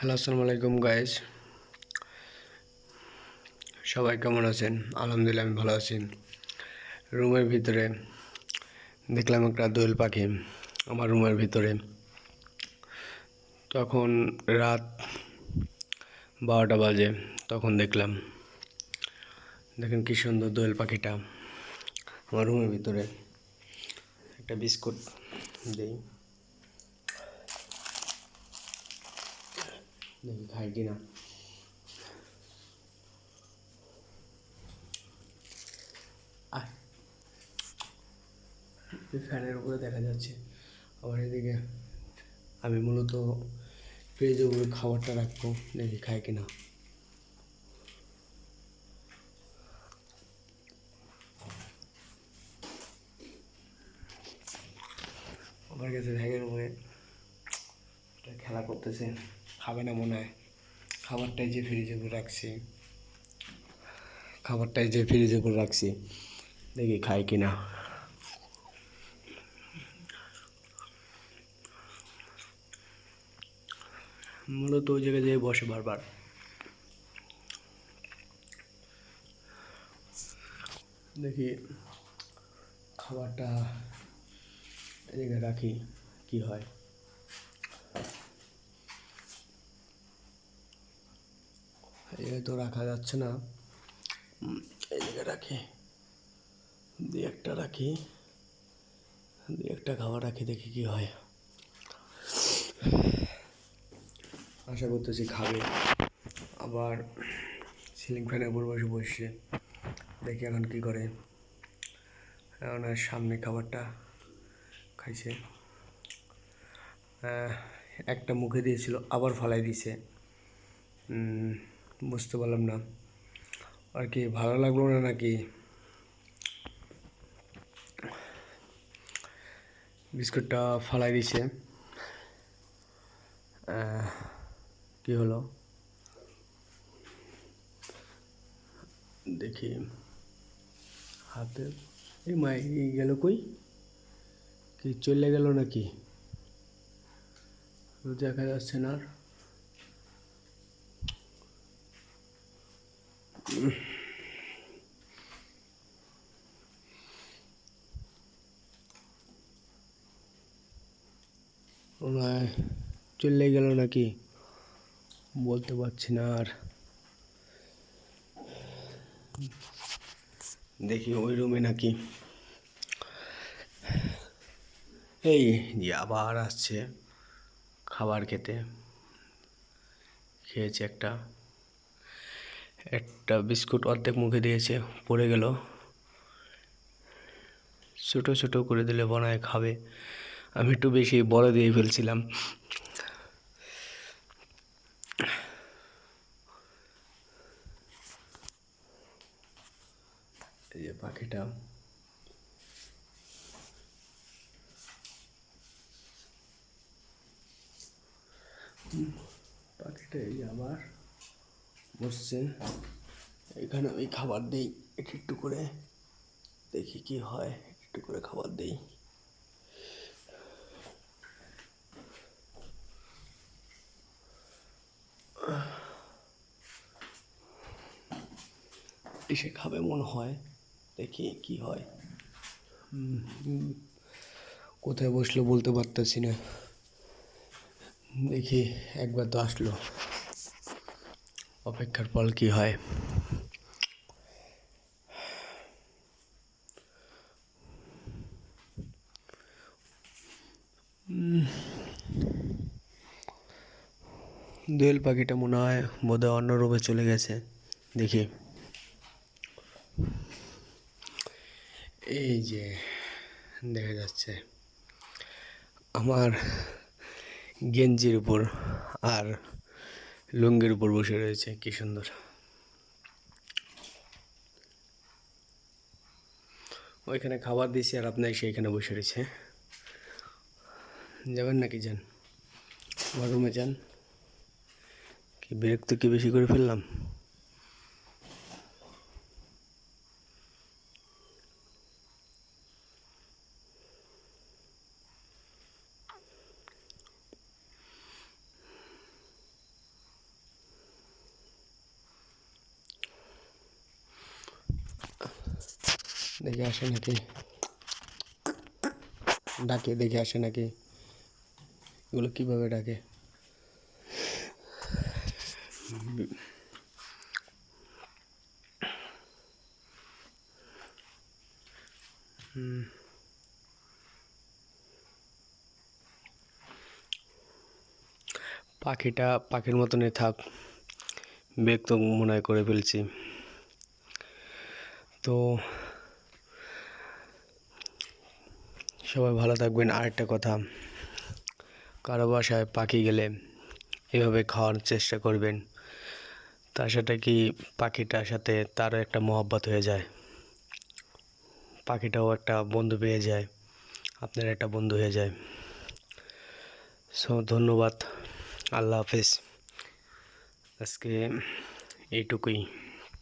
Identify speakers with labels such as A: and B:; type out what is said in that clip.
A: Hello, আসসালামু আলাইকুম guys সবাই কেমন আছেন? আলহামদুলিল্লাহ, আমি ভালো আছি। রুমের ভিতরে দেখলাম একটা দোয়েল পাখি আমার রুমের ভিতরে। তখন রাত বারোটা বাজে, তখন দেখলাম। দেখেন কী সুন্দর দোয়েল পাখিটা আমার রুমের ভিতরে। একটা বিস্কুট দিই। দেখি খায় কিনা ফ্যানের উপরে দেখা যাচ্ছে আবার এদিকে আমি মূলত ফ্রিজের উপরে খাবারটা রাখব দেখি খায় কিনা আমার কাছে ভ্যাগের উপরে খেলা করতেছে খাবে না মনে হয়। খাবারটাই যে ফ্রিজে করে রাখছি। খাবারটাই যে ফ্রিজে করে রাখছি। দেখি খাই কি না মূলত ওই জায়গায় যেয়ে বসে বারবার। দেখি খাবারটা এই জায়গায় রাখি, কি হয়। এই তো রাখা যাচ্ছে না। জায়গায় রাখি। দুই একটা রাখি। দুই একটা খাবার রাখি, দেখি কি হয়। আশা করতেছি খাবে। আবার সিলিং ফ্যানের উপর বসে বসছে। দেখি এখন কি করে। এখন আর সামনে খাবারটা খাইছে। একটা মুখে দিয়েছিল, আবার ফলাই দিছে। বুঝতে পারলাম না। আর কি, ভালো লাগল না নাকি? বিস্কুটটা ফালাই দিছে। কি হলো? দেখি। হাতে, এই মা, এই গেল কই? কি, চলে গেল নাকি? দেখা যাচ্ছে না আর। চলে গেল নাকি? বলতে পারছি না আর। দেখি ওই রুমে নাকি। এই যে আবার আসছে খাবার খেতে। খেয়েছে একটা। একটা বিস্কুট অর্ধেক মুখে দিয়েছে, পড়ে গেল। ছোটো ছোটো করে দিলে বনায় খাবে। আমি একটু বেশি বড় দিয়ে ফেলছিলাম। এই যে পাখিটা। পাখিটা এই আবার বসছে। এখানে আমি খাবার দিই, একটু একটু করে। দেখি কি হয়, একটু করে খাবার দিই। এসে খাবে মনে হয়, দেখি কি হয়। কোথায় বসল বলতে পারতেছি না। দেখি একবার তো আসলো। অপেক্ষার ফল কি হয়? দোয়েল পাখিটা মনে হয় বোধহয় অন্য রূপে চলে গেছে। দেখি। এই যে, দেখা যাচ্ছে। আমার গেঞ্জির উপর আর লুঙ্গির উপর বসে রয়েছে, কি সুন্দর। ওইখানে খাবার দিয়েছি আর আপনার সেইখানে বসে রয়েছে। যাবেন নাকি, যান? আমার রুমে যান। কি বিরক্ত কি বেশি করে ফেললাম? দেখে আসে নাকি? ডাকে, দেখে আসে নাকি? এগুলো কীভাবে ডাকে। পাখিটা, পাখির মতনই থাক। বেগ তো মনে করে ফেলছি। তো সবাই ভালো থাকবেন। আরেকটা কথা, কারও বাসায় পাখি গেলে এভাবে খাওয়ার চেষ্টা করবেন, তার সাথে কি পাখিটার সাথে তারও একটা মহব্বত হয়ে যায়? পাখিটাও একটা বন্ধু পেয়ে যায়, আপনার একটা বন্ধু হয়ে যায়। সো ধন্যবাদ। আল্লাহ হাফেজ। আজকে এইটুকুই।